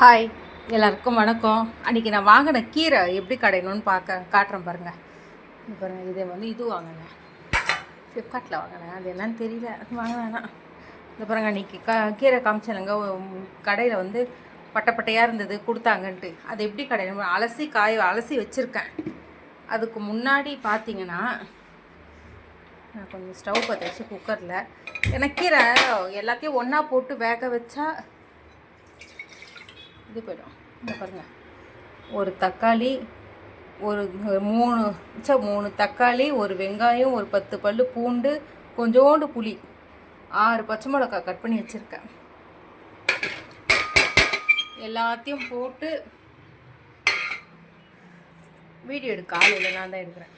Hi எல்லாருக்கும் வணக்கம். அன்றைக்கி நான் வாங்கின கீரை எப்படி கடையணும்னு பார்க்க காட்டுறேன் பாருங்கள் இப்போ பாருங்கள் இதை வந்து இது வாங்கினேன். ஃப்ளிப்கார்ட்டில் வாங்கினேன். அது என்னன்னு தெரியல. அது வாங்க வேணாம். இந்த பாருங்கள் அன்றைக்கி க கீரை காமிச்சனுங்க. கடையில் வந்து பட்டை பட்டையாக இருந்தது கொடுத்தாங்கன்ட்டு. அது எப்படி கடையணும் அலசி காய அலசி வச்சுருக்கேன். அதுக்கு முன்னாடி பார்த்தீங்கன்னா நான் கொஞ்சம் ஸ்டவ் பற்ற வச்சு குக்கரில் ஏன்னா கீரை எல்லாத்தையும் ஒன்றா போட்டு வேக வச்சா இது போயிடும். இந்த பாருங்கள் ஒரு தக்காளி ஒரு மூணு ச மூணு தக்காளி ஒரு வெங்காயம் ஒரு பத்து பல் பூண்டு கொஞ்சோண்டு புளி. ஆறு பச்சை மிளகாய் கட் பண்ணி வச்சுருக்கேன். எல்லாத்தையும் போட்டு வீடியோ எடுக்க ஆள் இல்லை நான் தான் எடுக்கிறேன்.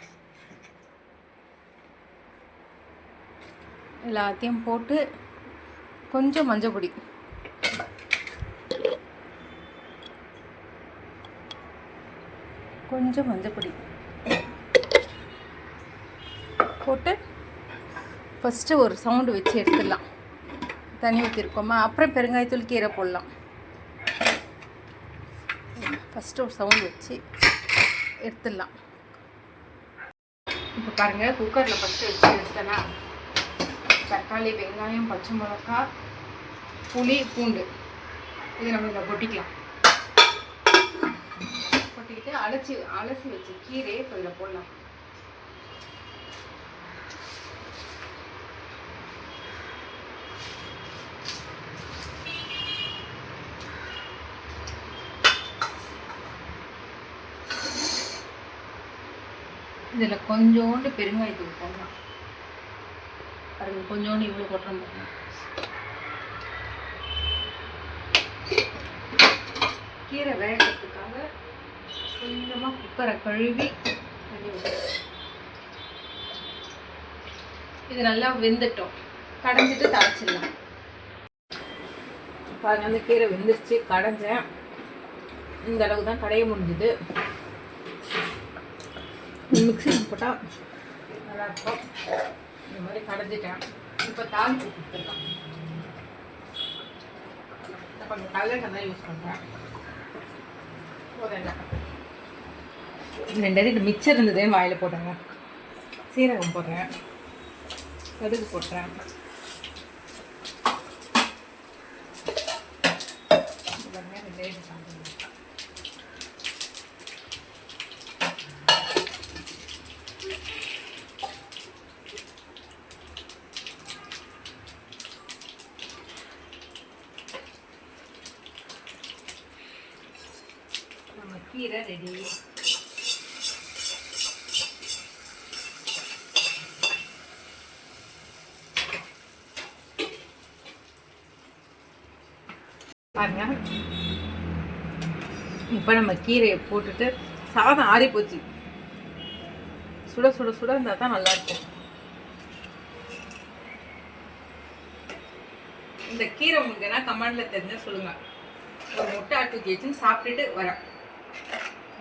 எல்லாத்தையும் போட்டு கொஞ்சம் மஞ்சள் பொடி. கொஞ்சம் மஞ்சப்பொடி போட்டு ஃபஸ்ட்டு ஒரு சவுண்டு வச்சு எடுத்துடலாம். தண்ணி ஊற்றிருக்கோமா அப்புறம் பெருங்காயத்தூள் கீரை போடலாம். ஃபஸ்ட்டு ஒரு சவுண்டு வச்சு எடுத்துடலாம். இப்போ பாருங்கள் குக்கரில் ஃபஸ்ட்டு வச்சு எடுத்தேன்னா தக்காளி வெங்காயம் பச்சை மிளகா புளி பூண்டு இது நம்ம இதை கொட்டிக்கலாம். கொட்டிக்கிட்டு அலசி அலசி வச்சு கீரையை இப்போ இதில் போடலாம். இதில் கொஞ்சோண்டு பெருங்காயத்தூள் போடலாம். பாருங்க கொஞ்சோண்டு இவ்வளோ கொட்டுறோம் கீரை வேகிறதுக்காக கொஞ்சமாக குக்கரை கழுவி இது நல்லா வெந்துட்டோம். கடைஞ்சிட்டு தாளிச்சிடலாம். பாருங்க அந்த கீரை வெந்துருச்சு. கடைஞ்சேன். இந்த அளவு தான் கடைய முடிஞ்சுது. மிக்சி போட்டால் நல்லாயிருக்கும் இந்த மாதிரி கடைஞ்சிட்டேன். இப்போ தாளிச்சு கொடுத்துடலாம். கொஞ்சம் கல்லெண்ணெய் தான் யூஸ் பண்ணுறேன் போதும் ரெண்டு இது மிச்சம் இருந்ததே வாயில் போட்டேங்க சீரகம் போடுறேன். கடுகு போடுறேன். ரெண்டே நம்ம கீரை ரெடி பாருங்க. இப்போ நம்ம கீரையை போட்டுட்டு சாதம் ஆறி போச்சு. சுட சுட சுட இருந்தால் தான் நல்லா இருக்கும். இந்த கீரை உங்களுக்கு என்ன கமெண்ட்ல தெரிஞ்சா சொல்லுங்க. ஒரு முட்டை ஆட்டு வச்சுன்னு சாப்பிட்டுட்டு வரேன்.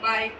பாய்